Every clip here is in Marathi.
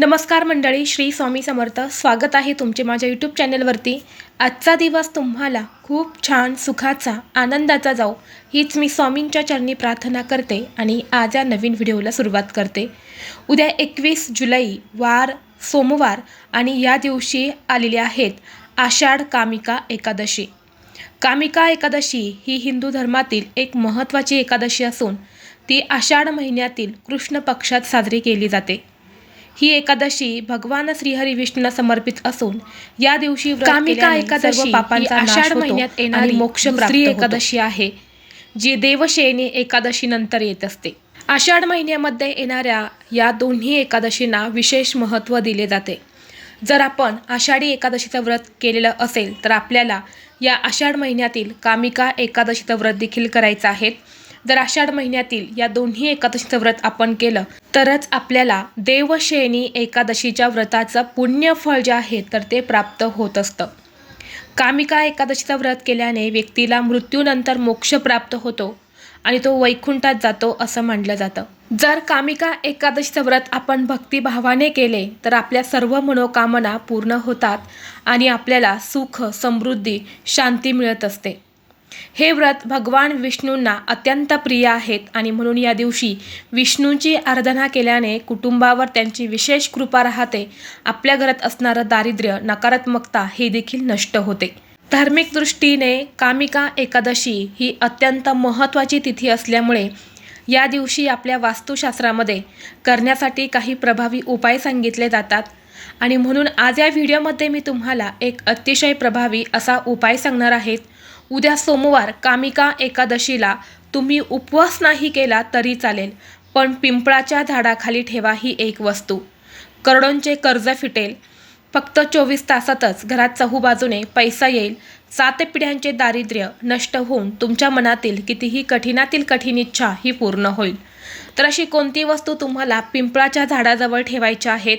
नमस्कार मंडळी श्री स्वामी समर्थ. स्वागत आहे तुमचे माझ्या यूट्यूब चॅनलवरती आजचा दिवस तुम्हाला खूप छान सुखाचा आनंदाचा जाऊ हीच मी स्वामींच्या चरणी प्रार्थना करते आणि आज या नवीन व्हिडिओला सुरुवात करते. उद्या एकवीस जुलै वार सोमवार आणि या दिवशी आलेले आहेत आषाढ कामिका एकादशी. कामिका एकादशी ही हिंदू धर्मातील एक महत्त्वाची एकादशी असून ती आषाढ महिन्यातील कृष्ण पक्षात साजरी केली जाते. ही एकादशी भगवान श्रीहरी विष्णूला समर्पित असून या दिवशी कामिका एकादशी आषाढ महिन्यात येणारी मोक्ष एकादशी एकादशी आहे जी देवशयनी एकादशी नंतर येत असते. आषाढ महिन्यामध्ये येणाऱ्या या दोन्ही एकादशींना विशेष महत्त्व दिले जाते. जर आपण आषाढी एकादशीचं व्रत केलेलं असेल तर आपल्याला या आषाढ महिन्यातील कामिका एकादशीचं व्रत देखील करायचं आहे. जर आषाढ महिन्यातील या दोन्ही एकादशीचं व्रत आपण केलं तरच आपल्याला देवशयनी एकादशीच्या व्रताचं पुण्यफळ जे आहे तर ते प्राप्त होत असतं. कामिका एकादशीचं व्रत केल्याने व्यक्तीला मृत्यूनंतर मोक्ष प्राप्त होतो आणि तो वैकुंठात जातो असं म्हटलं जातं. जर कामिका एकादशीचं व्रत आपण भक्तिभावाने केले तर आपल्या सर्व मनोकामना पूर्ण होतात आणि आपल्याला सुख समृद्धी शांती मिळत असते. हे व्रत भगवान विष्णूंना अत्यंत प्रिय आहेत आणि म्हणून या दिवशी विष्णूंची आराधना केल्याने कुटुंबावर त्यांची विशेष कृपा राहते. आपल्या घरात असणारं दारिद्र्य नकारात्मकता हे देखील नष्ट होते. धार्मिक दृष्टीने कामिका एकादशी ही अत्यंत महत्त्वाची तिथी असल्यामुळे या दिवशी आपल्या वास्तुशास्त्रामध्ये करण्यासाठी काही प्रभावी उपाय सांगितले जातात आणि म्हणून आज या व्हिडिओमध्ये मी तुम्हाला एक अतिशय प्रभावी असा उपाय सांगणार आहेत उद्या सोमवार कामिका एकादशीला. तुम्ही उपवास नाही केला तरी चालेल पण पिंपळाच्या झाडाखाली ठेवा ही एक वस्तू. करोडोंचे कर्ज फिटेल. फक्त चोवीस तासातच घरात चहूबाजूने पैसा येईल. सात पिढ्यांचे दारिद्र्य नष्ट होऊन तुमच्या मनातील कितीही कठीणातील कठीण इच्छा ही पूर्ण होईल. तर अशी कोणती वस्तू तुम्हाला पिंपळाच्या झाडाजवळ ठेवायच्या आहेत?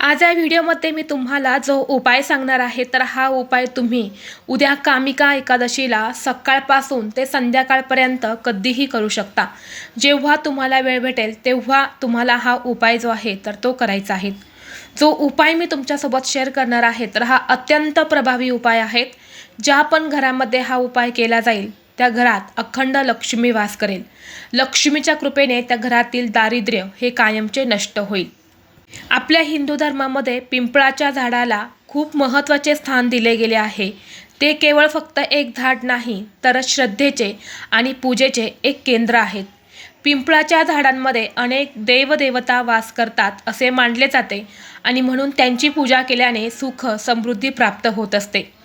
आज या व्हिडिओमध्ये मी तुम्हाला जो उपाय सांगणार आहे तर हा उपाय तुम्ही उद्या कामिका एकादशीला सकाळपासून ते संध्याकाळपर्यंत कधीही करू शकता. जेव्हा तुम्हाला वेळ भेटेल तेव्हा तुम्हाला हा उपाय जो आहे तर तो करायचा आहे. जो उपाय मी तुमच्यासोबत शेअर करणार आहे तर हा अत्यंत प्रभावी उपाय आहेत ज्या पण घरामध्ये हा उपाय केला जाईल त्या घरात अखंड लक्ष्मी वास करेल. लक्ष्मीच्या कृपेने त्या घरातील दारिद्र्य हे कायमचे नष्ट होईल. आपल्या हिंदू धर्मामध्ये पिंपळाच्या झाडाला खूप महत्त्वाचे स्थान दिले गेले आहे. ते केवळ फक्त एक झाड नाही तर श्रद्धेचे आणि पूजेचे एक केंद्र आहेत. पिंपळाच्या झाडांमध्ये अनेक देवदेवता वास करतात असे मानले जाते आणि म्हणून त्यांची पूजा केल्याने सुख समृद्धी प्राप्त होत असते.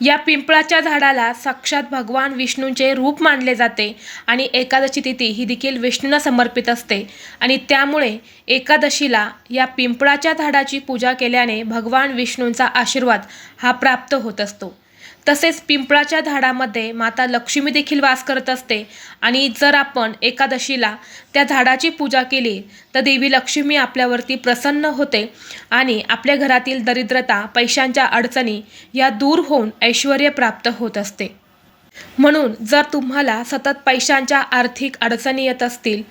या पिंपळाच्या झाडाला साक्षात भगवान विष्णूंचे रूप मानले जाते आणि एकादशी तिथी ही देखील विष्णूंना समर्पित असते. आणि त्यामुळे एकादशीला या पिंपळाच्या झाडाची पूजा केल्याने भगवान विष्णूंचा आशीर्वाद हा प्राप्त होत असतो. तसेच पिंपळाच्या झाडामध्ये माता लक्ष्मी देखील वास करत असते. आणि जर आपण एकादशीला त्या झाडाची पूजा केली तर देवी लक्ष्मी आपल्यावरती प्रसन्न होते आणि आपल्या घरातील दरिद्रता पैशांच्या अडचणी या दूर होऊन ऐश्वर प्राप्त होत असते. म्हणून जर तुम्हाला सतत पैशांच्या आर्थिक अडचणी येत असतील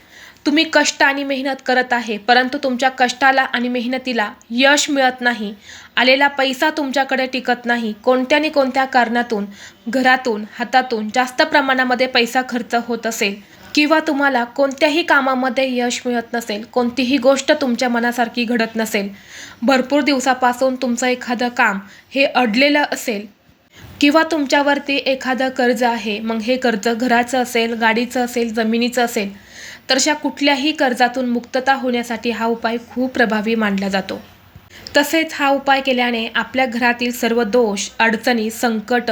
तुम्ही कष्ट आणि मेहनत करत आहे परंतु तुमच्या कष्टाला आणि मेहनतीला यश मिळत नाही. आलेला पैसा तुमच्याकडे टिकत नाही. कोणत्या आणि कोणत्या कारणातून घरातून हातातून जास्त प्रमाणामध्ये पैसा खर्च होत असेल किंवा तुम्हाला कोणत्याही कामामध्ये यश मिळत नसेल कोणतीही गोष्ट तुमच्या मनासारखी घडत नसेल भरपूर दिवसापासून तुमचं एखादं काम हे अडलेलं असेल किंवा तुमच्यावरती एखादं कर्ज आहे मग हे कर्ज घराचं असेल गाडीचं असेल जमिनीचं असेल तर अशा कुठल्याही कर्जातून मुक्तता होण्यासाठी हा उपाय खूप प्रभावी मानला जातो. तसेच हा उपाय केल्याने आपल्या घरातील सर्व दोष अडचणी संकट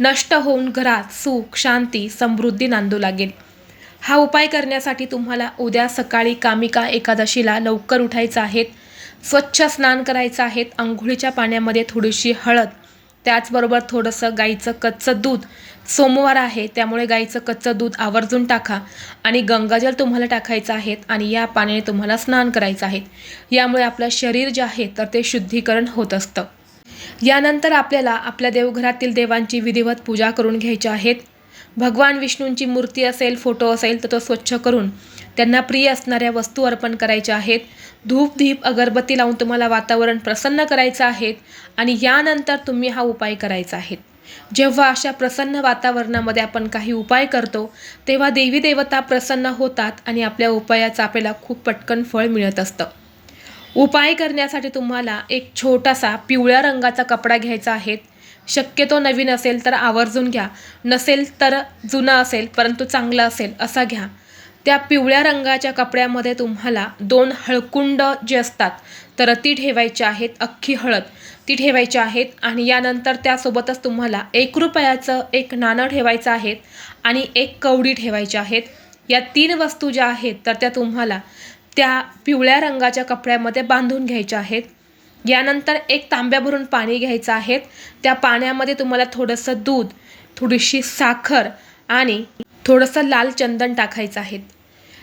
नष्ट होऊन घरात सुख शांती समृद्धी नांदू लागेल. हा उपाय करण्यासाठी तुम्हाला उद्या सकाळी कामिका एकादशीला लवकर उठायचं आहेत. स्वच्छ स्नान करायचं आहेत. आंघोळीच्या पाण्यामध्ये थोडीशी हळद त्याचबरोबर थोडंसं गाईचं कच्चं दूध सोमवार आहे त्यामुळे गाईचं कच्चं दूध आवर्जून टाका. आणि गंगाजल तुम्हाला टाकायचं आहेत आणि या पाण्याने तुम्हाला स्नान करायचं आहे. यामुळे आपलं शरीर जे आहे तर ते शुद्धीकरण होत असतं. यानंतर आपल्याला आपल्या देवघरातील देवांची विधिवत पूजा करून घ्यायची आहेत. भगवान विष्णूंची मूर्ती असेल फोटो असेल तर तो स्वच्छ करून त्यांना प्रिय असणाऱ्या वस्तू अर्पण करायच्या आहेत. धूप धीप अगरबत्ती लावून तुम्हाला वातावरण प्रसन्न करायचं आहे आणि यानंतर तुम्ही हा उपाय करायचा आहे. जेव्हा अशा प्रसन्न वातावरणामध्ये आपण काही उपाय करतो तेव्हा देवी देवता प्रसन्न होतात आणि आपल्या उपायाचं आपल्याला खूप पटकन फळ मिळत असतं. उपाय करण्यासाठी तुम्हाला एक छोटासा पिवळ्या रंगाचा कपडा घ्यायचा आहे. शक्यतो नवीन असेल तर आवर्जून घ्या. नसेल तर जुना असेल परंतु चांगला असेल असा घ्या. त्या पिवळ्या रंगाच्या कपड्यामध्ये तुम्हाला दोन हळकुंड जे असतात तर ती ठेवायची आहेत अख्खी हळद. ती ठेवायची आहेत आणि यानंतर त्यासोबतच तुम्हाला एक रुपयाचं एक नाणं ठेवायचं आहे आणि एक कवडी ठेवायची आहेत. या तीन वस्तू ज्या आहेत तर त्या तुम्हाला त्या पिवळ्या रंगाच्या कपड्यामध्ये बांधून घ्यायच्या आहेत. यानंतर एक तांब्या भरून पाणी घ्यायचं आहे त्या पाण्यामध्ये तुम्हाला थोडंसं दूध थोडीशी साखर आणि थोडंसं लाल चंदन टाकायचं आहे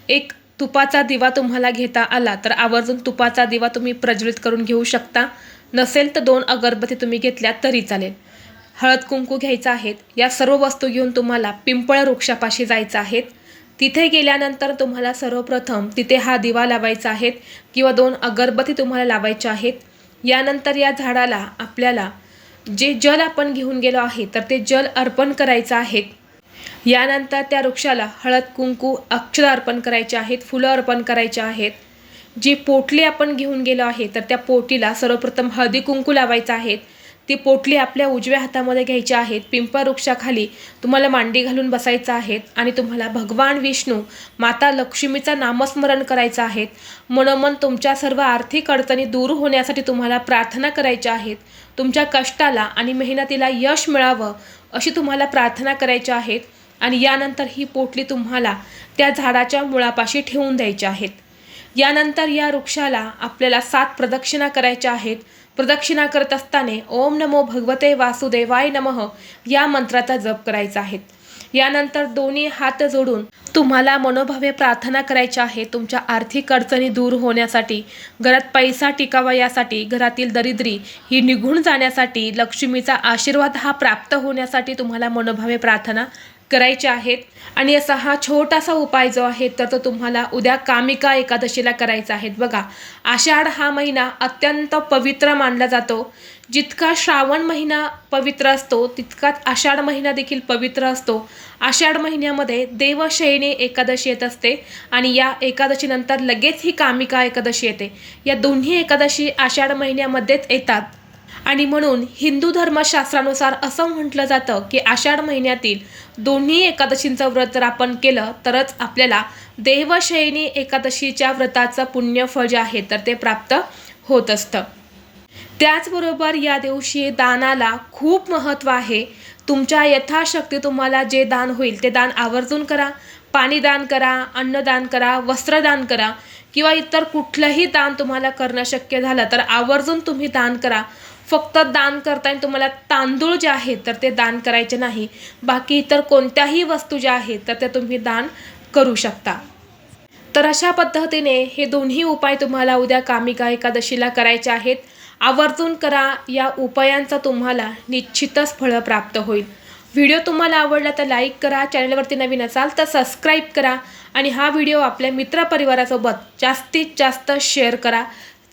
एक तुपाचा दिवा तुम्हाला घेता आला तर आवर्जून तुपाचा दिवा तुम्ही प्रज्वलित करून घेऊ शकता. नसेल तर दोन अगरबत्ती तुम्ही घेतल्या तरी चालेल. हळद कुंकू घ्यायचं आहेत. या सर्व वस्तू घेऊन तुम्हाला पिंपळ वृक्षापाशी जायचं आहेत. तिथे गेल्यानंतर तुम्हाला सर्वप्रथम तिथे हा दिवा लावायचा आहेत किंवा दोन अगरबत्ती तुम्हाला लावायच्या आहेत. यानंतर या झाडाला आपल्याला जे जल आपण घेऊन गेलो आहे तर ते जल अर्पण करायचं आहे यानंतर त्या वृक्षाला हळद कुंकू अक्षर अर्पण करायचे आहेत फुलं अर्पण करायचे आहेत. जी पोटली आपण घेऊन गेलो आहे तर त्या पोटीला सर्वप्रथम हळदी कुंकू लावायचं आहेत. ती पोटली आपल्या उजव्या हातामध्ये घ्यायची आहेत. पिंपळ वृक्षाखाली तुम्हाला मांडी घालून बसायचं आहेत आणि तुम्हाला भगवान विष्णू माता लक्ष्मीचं नामस्मरण करायचं आहे मनोमन तुमच्या सर्व आर्थिक अडचणी दूर होण्यासाठी तुम्हाला प्रार्थना करायच्या आहेत. तुमच्या कष्टाला आणि मेहनतीला यश मिळावं अशी तुम्हाला प्रार्थना करायच्या आहेत आणि यानंतर ही पोटली तुम्हाला त्या झाडाच्या मुळापाशी ठेवून द्यायच्या आहेत. यानंतर या वृक्षाला आपल्याला सात प्रदक्षिणा करायच्या आहेत. प्रदक्षिणा करत असताना ओम नमो भगवते वासुदेवाय नमः या मंत्राचा जप करायचा आहे. यानंतर दोन्ही हात जोडून तुम्हाला मनोभावे प्रार्थना करायची आहे तुमच्या आर्थिक अडचणी दूर होण्यासाठी. घरात पैसा टिकावा यासाठी घरातील दरिद्री ही निघून जाण्यासाठी लक्ष्मीचा आशीर्वाद हा प्राप्त होण्यासाठी तुम्हाला मनोभावे प्रार्थना करायचे आहेत. आणि असा हा छोटासा उपाय जो आहे तर तो तुम्हाला उद्या कामिका एकादशीला करायचा आहे. बघा आषाढ हा महिना अत्यंत पवित्र मानला जातो. जितका श्रावण महिना पवित्र असतो तितकाच आषाढ महिना देखील पवित्र असतो. आषाढ महिन्यामध्ये देवशयनी एकादशी येत असते आणि या एकादशीनंतर लगेच ही कामिका एकादशी येते. या दोन्ही एकादशी आषाढ महिन्यामध्येच येतात. आणि म्हणून हिंदू धर्मशास्त्रानुसार असं म्हटलं जातं की आषाढ महिन्यातील दोन्ही एकादशींचं व्रत जर आपण केलं तरच आपल्याला देवशयनी एकादशीच्या व्रताचं पुण्यफळ जे आहे तर ते प्राप्त होत असतं. त्याचबरोबर या दिवशी दानाला खूप महत्त्व आहे. तुमच्या यथाशक्ती तुम्हाला जे दान होईल ते दान आवर्जून करा पाणी दान करा अन्नदान करा वस्त्रदान करा किंवा इतर कुठलंही दान तुम्हाला करणं शक्य झालं तर आवर्जून तुम्ही दान करा. फक्त दान करताना तुम्हाला तांदूळ जे आहेत तर ते दान करायचे नाही. बाकी इतर कोणत्याही वस्तू ज्या आहेत तर त्या तुम्ही दान करू शकता. तर अशा पद्धतीने हे दोन्ही उपाय तुम्हाला उद्या कामिका एकादशीला करायचे आहेत. आवर्जून करा या उपायांचा तुम्हाला निश्चितच फळं प्राप्त होईल. व्हिडिओ तुम्हाला आवडला तर लाईक करा चॅनलवरती नवीन असाल तर सबस्क्राईब करा आणि हा व्हिडिओ आपल्या मित्रपरिवारासोबत जास्तीत जास्त शेअर करा.